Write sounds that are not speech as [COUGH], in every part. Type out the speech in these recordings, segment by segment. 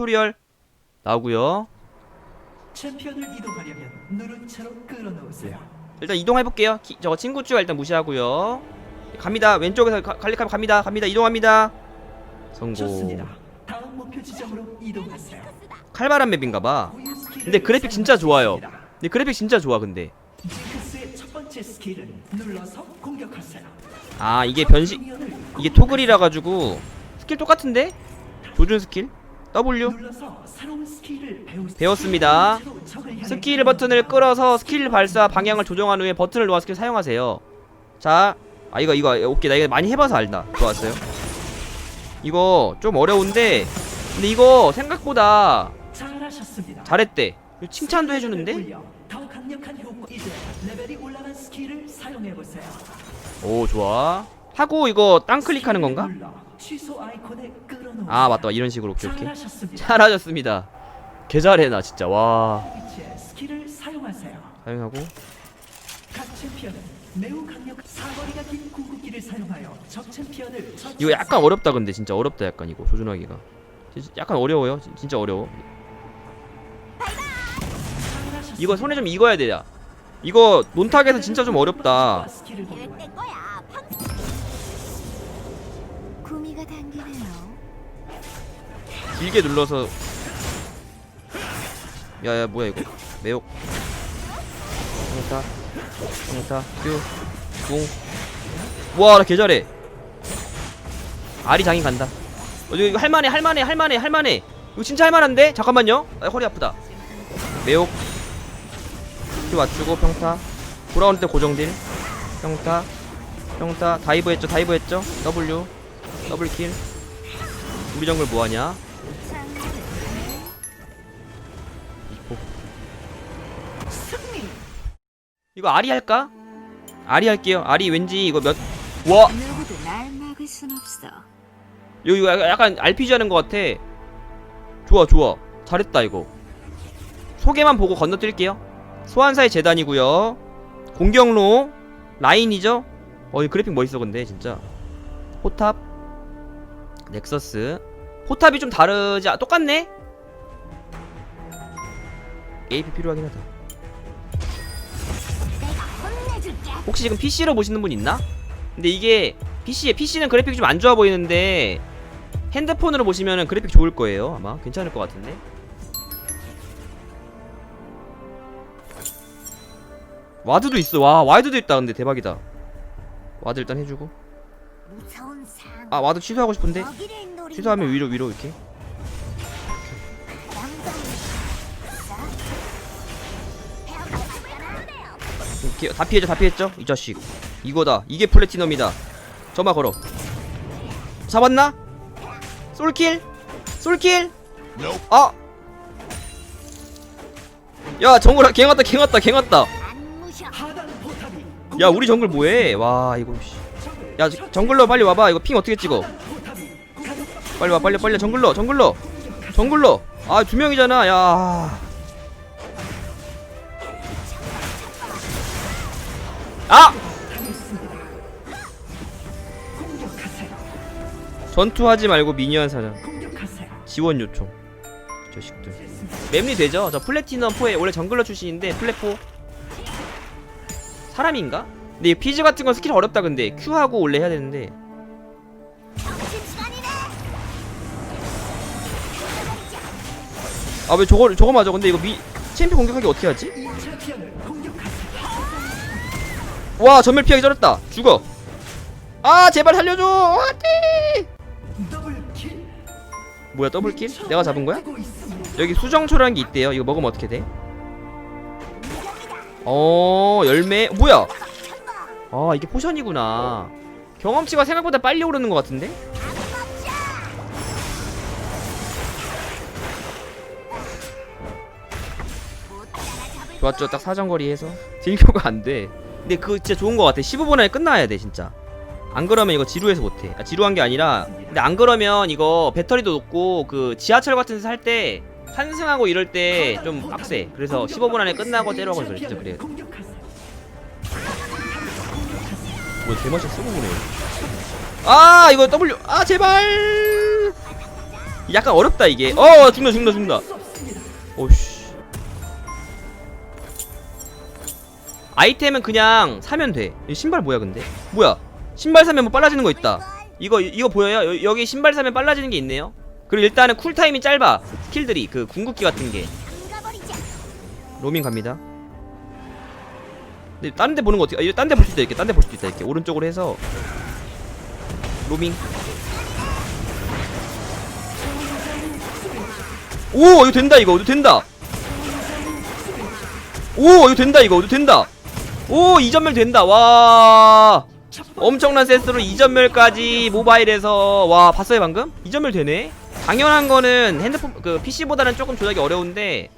튜토리얼 나오고요 챔피언을 이동하려면 누른 채로 끌어놓으세요. 일단 이동해볼게요 기, 저거 친구 추가 일단 무시하고요 갑니다 왼쪽에서 가, 갈릭하면 갑니다 갑니다 이동합니다 성공 좋습니다. 다음 목표 지점으로 이동하세요. 칼바람 맵인가봐 근데 그래픽 진짜 좋아요. 근데 그래픽 진짜 좋아 근데 징크스의 첫 번째 스킬은 눌러서 공격하세요. 아 이게 변신 이게 토글이라 가지고 스킬 똑같은데? 조준 스킬? W. 배웠습니다. 스킬 버튼을 끌어서 스킬 발사 방향을 조정한 후에 버튼을 놓아 스킬 사용하세요. 자, 아 이거 이거 오케이. 나 이거 많이 해봐서 알다. 좋았어요. 이거 좀 어려운데 근데 이거 생각보다. 잘했대. 칭찬도 해주는데? 오 좋아. 하고 이거 땅 클릭하는 건가? 끌어놓으세요. 아 맞다 이런 식으로 오케이 오케이 잘하셨습니다. 개 잘해 나 진짜 와 스킬을 사용하세요. 사용하고 각 챔피언은 매우 강력한 사거리가 긴 궁극기를 사용하여 적 챔피언을 이거 약간 어렵다 근데 진짜 어렵다 약간 이거 조준하기가 진- 약간 어려워요 진- 진짜 어려워 이거 손에 좀 익어야 돼야 이거 논탁에서 진짜 좀 어렵다 스킬을 거야. 팡. 구미가 당기네요. 길게 눌러서. 야야 뭐야 이거? 매혹. 강타 강타 큐궁와나 개잘해. 아리 장인 간다. 어 이거 할만해 할만해 할만해 할만해. 이거 진짜 할만한데? 잠깐만요. 아, 허리 아프다. 매혹. 큐 맞추고 평타. 돌아오는 때 고정딜. 평타. 평타. 다이브 했죠 다이브 했죠? W. 더블킬 우리 정글 뭐하냐 이거 아리 할까? 아리 할게요. 아리 왠지 이거 몇 와. 이거 이거 약간- RPG 하는 것 같아. 좋아, 좋아. 잘했다 이거. 소개만 보고 건너뛸게요. 소환사의 재단이고요. 공격로 라인이죠. 어, 이 그래픽 멋있어 근데 진짜. 포탑, 넥서스. 포탑이 좀 다르지? 아, 똑같네. AP 필요하긴 하다. 혹시 지금 PC로 보시는 분 있나? 근데 이게 PC에 PC는 그래픽이 좀 안 좋아 보이는데 핸드폰으로 보시면은 그래픽 좋을 거예요. 아마 괜찮을 것 같은데. 와드도 있어. 와, 와드도 있다. 근데 대박이다. 와드 일단 해주고. 아, 와드 취소하고 싶은데. 취소하면 위로 위로 이렇게. 이렇게 다 피해줘, 다 피했죠? 이 자식. 이거다. 이게 플래티넘이다. 점화 걸어. 잡았나? 솔킬? 솔킬? 아! 야, 정글 갱 왔다, 갱 왔다, 갱 왔다. 안 무셔. 하단 포탑이 야, 우리 정글 뭐해? 와, 이거 씨. 야, 저- 정글러 빨리 와봐. 이거 핑 어떻게 찍어? 빨리 와, 빨리, 빨리. 정글러, 정글러, 정글러. 아, 두 명이잖아. 야. 아! 전투하지 말고 미니언 사냥. 지원 요청. 이 자식들. 맵리 되죠? 저 플래티넘 4에 원래 정글러 출신인데 플랫4 사람인가? 근데 이 피즈 같은 건 스킬 어렵다 근데 Q하고 원래 해야 되는데 아 왜 저거 저거 맞아 근데 이거 미 챔피 공격하기 어떻게 하지? 와 전멸 피하기 저랬다 죽어 아 제발 살려줘 안돼. 뭐야 더블킬? 내가 잡은 거야? 여기 수정초라는 게 있대요 이거 먹으면 어떻게 돼? 어 열매 뭐야 아 이게 포션이구나 경험치가 생각보다 빨리 오르는 것 같은데? 좋았죠. 딱 사정거리 해서. 딜교가 안돼. 근데 그거 진짜 좋은 것 같아. 15분 안에 끝나야 돼 진짜. 안 그러면 이거 지루해서 못해. 아, 지루한 게 아니라 근데 안 그러면 이거 배터리도 높고 그 지하철 같은 데서 살때 환승하고 이럴 때 좀 빡세. 그래서 15분 안에 끝나고 때려고 그래 진짜 그래. 뭐 대마시 쓰고 보네. 아 이거 W 아 제발! 약간 어렵다 이게. 어 죽는다 죽는다 죽는다. 오씨 아이템은 그냥 사면 돼이 신발 뭐야 근데? 뭐야? 신발 사면 뭐 빨라지는 거 있다. 이거 이거 보여요? 여, 여기 신발 사면 빨라지는 게 있네요? 그리고 일단은 쿨타임이 짧아. 스킬들이. 그 궁극기 같은 게. 로밍 갑니다. 근데 다른 데 보는 거 어떻게 딴데 볼 수도 있다 이렇게 딴 데 볼 수도 있다 이렇게. 오른쪽으로 해서. 로밍. 오 이거 된다 이거. 이거 된다. 오 이거 된다 이거. 이거 된다 오 2전멸 된다. 와. 엄청난 센스로 2전멸까지 모바일에서. 와 봤어요 방금? 2전멸 되네. 당연한 거는 핸드폰 그 PC보다는 조금 조작이 어려운데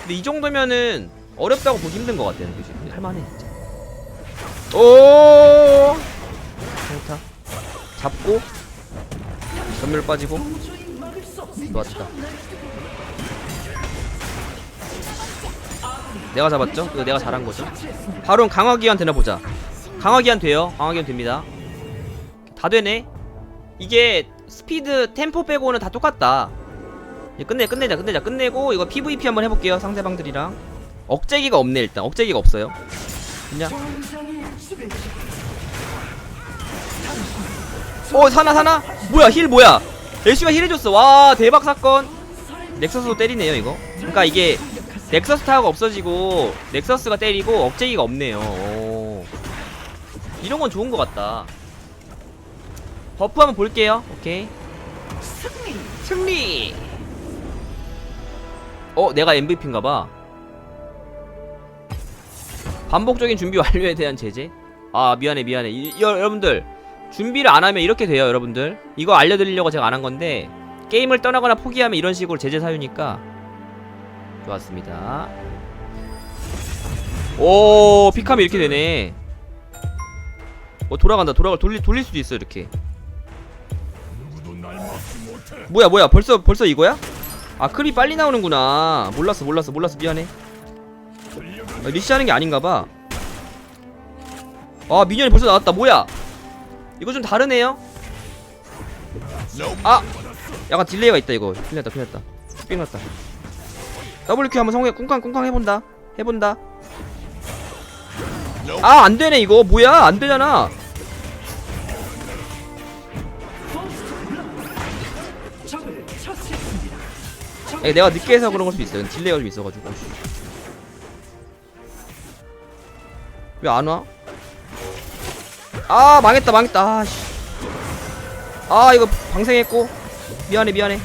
근데 이 정도면은 어렵다고 보기 힘든 것 같아요 그지? 할만해 진짜. 오! 좋다 잡고. 전멸 빠지고. 좋았다 내가 잡았죠? 이거 내가 잘한 거죠? 바로 강화기한 되나 보자. 강화기한 돼요. 강화기한 됩니다. 다 되네. 이게 스피드 템포 빼고는 다 똑같다. 끝내 끝내자 끝내자. 끝내고 이거 PVP 한번 해볼게요 상대방들이랑. 억제기가 없네 일단. 억제기가 없어요. 그냥. 어 사나 사나? 뭐야 힐 뭐야? 애쉬가 힐 해줬어. 와 대박 사건. 넥서스도 때리네요 이거. 그러니까 이게 넥서스 타워가 없어지고 넥서스가 때리고 억제기가 없네요. 오. 이런 건 좋은 것 같다. 버프 한번 볼게요. 오케이. 승리. 승리! 어 내가 MVP인가봐. 반복적인 준비 완료에 대한 제재? 아 미안해 미안해. 이, 이, 여러분들 준비를 안 하면 이렇게 돼요 여러분들. 이거 알려드리려고 제가 안 한 건데 게임을 떠나거나 포기하면 이런 식으로 제재 사유니까 좋았습니다. 오 피카면 이렇게 되네. 어 돌아간다. 돌아가 돌리, 돌릴 수도 있어 이렇게. 뭐야 뭐야. 벌써 벌써 이거야? 아 클이 빨리 나오는구나. 몰랐어 몰랐어 몰랐어. 미안해. 아, 리시하는 게 아닌가봐. 아 미니언이 벌써 나왔다. 뭐야? 이거 좀 다르네요? 아! 약간 딜레이가 있다 이거. 큰일 났다 큰일 났다. 삥 났다 WQ 한번 성공해. 쿵쾅 해본다. 해본다. 아 안되네 이거. 뭐야? 안되잖아. 에, 내가 늦게 해서 그런 걸 수도 있어요. 딜레이가 좀 있어가지고. 왜 안 와? 아 망했다 망했다. 아씨. 아 이거 방생했고. 미안해 미안해.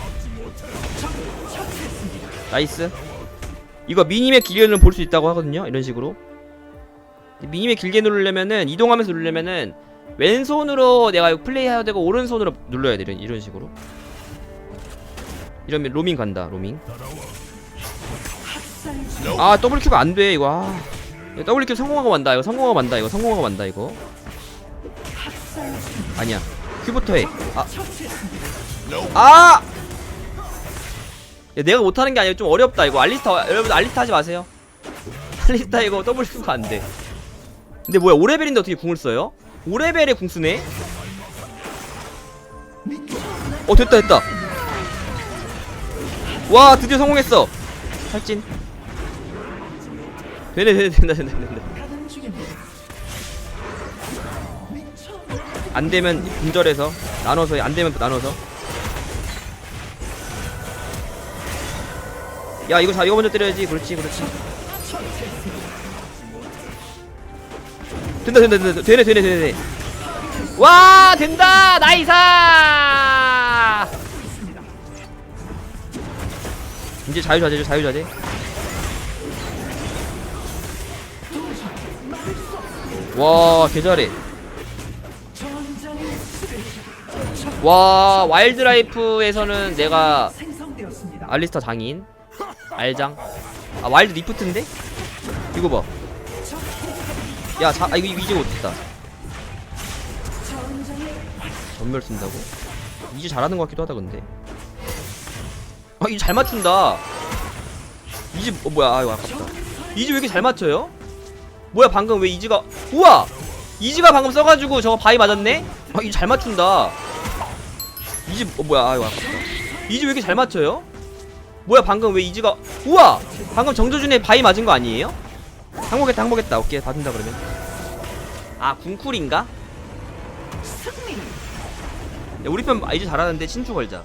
나이스 이거 미니맵 길게는 볼수 있다고 하거든요 이런 식으로. 미니맵 길게 누르려면은 이동하면서 누르려면은 왼손으로 내가 플레이해야 되고 오른손으로 눌러야 돼 이런, 이런 식으로. 이러면 로밍 간다 로밍. 아 WQ가 안 돼 이거. 아. WQ 성공하고 만다 이거. 성공하고 만다 이거. 성공하고 만다 이거. 아니야. 큐부터 해아. 아! 야, 내가 못하는 게 아니라 좀 어렵다 이거. 알리스타 여러분 알리스타 하지 마세요. [LAUGHS] 알리스타 이거 WQ가 안돼. 근데 뭐야 5레벨인데 어떻게 궁을 써요? 5레벨에 궁 쓰네? 어 됐다 됐다. 와 드디어 성공했어. 탈진. 되네 되네 된다 된다 된다. 가는 중입니다. 미쳐 안 되면 분절해서 나눠서 안 되면 나눠서 야 이거 자 이거 먼저 때려야지. 그렇지 그렇지. 된다 된다 된다. 되네 되네 되네 와 된다! 나이사! 이제 자유자재죠 자유자재 와 개잘해. 와 와일드라이프에서는 내가. 알리스타 장인 알장 아 와일드 리프트인데? 이거 봐 야, 자, 아, 이거, 이제 못했다. 전멸 쓴다고? 이제 잘하는 것 같기도 하다, 근데. 아, 이제 잘 맞춘다. 이제, 어, 뭐야, 아이고, 아깝다. 이제 왜 이렇게 잘 맞춰요? 뭐야, 방금 왜 이즈가, 우와! 이즈가 방금 써가지고 저거 바위 맞았네? 아, 이제 잘 맞춘다. 이제, 어, 뭐야, 아이고, 아깝다. 이즈 왜 이렇게 잘 맞춰요? 뭐야 방금 왜 이즈가 우와 방금 정조준의 바위 맞은 거 아니에요? 항복했다 항복했다 오케이 받는다 그러면 아 궁쿨인가? 야, 우리 편 이즈 잘하는데 친추 걸자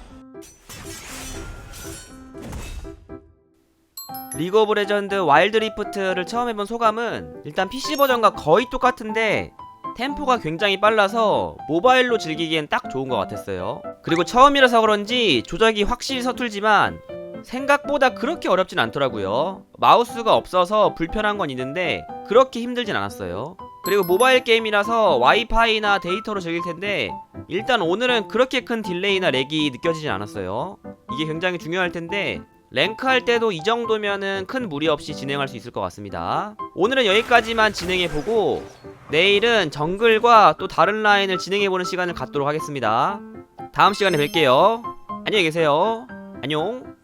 리그 오브 레전드 와일드 리프트를 처음 해본 소감은 일단 PC 버전과 거의 똑같은데 템포가 굉장히 빨라서 모바일로 즐기기엔 딱 좋은 것 같았어요. 그리고 처음이라서 그런지 조작이 확실히 서툴지만 생각보다 그렇게 어렵진 않더라고요. 마우스가 없어서 불편한 건 있는데 그렇게 힘들진 않았어요. 그리고 모바일 게임이라서 와이파이나 데이터로 즐길 텐데 일단 오늘은 그렇게 큰 딜레이나 렉이 느껴지진 않았어요. 이게 굉장히 중요할 텐데 랭크 할 때도 이 정도면은 큰 무리 없이 진행할 수 있을 것 같습니다. 오늘은 여기까지만 진행해 보고 내일은 정글과 또 다른 라인을 진행해 보는 시간을 갖도록 하겠습니다. 다음 시간에 뵐게요. 안녕히 계세요. 안녕.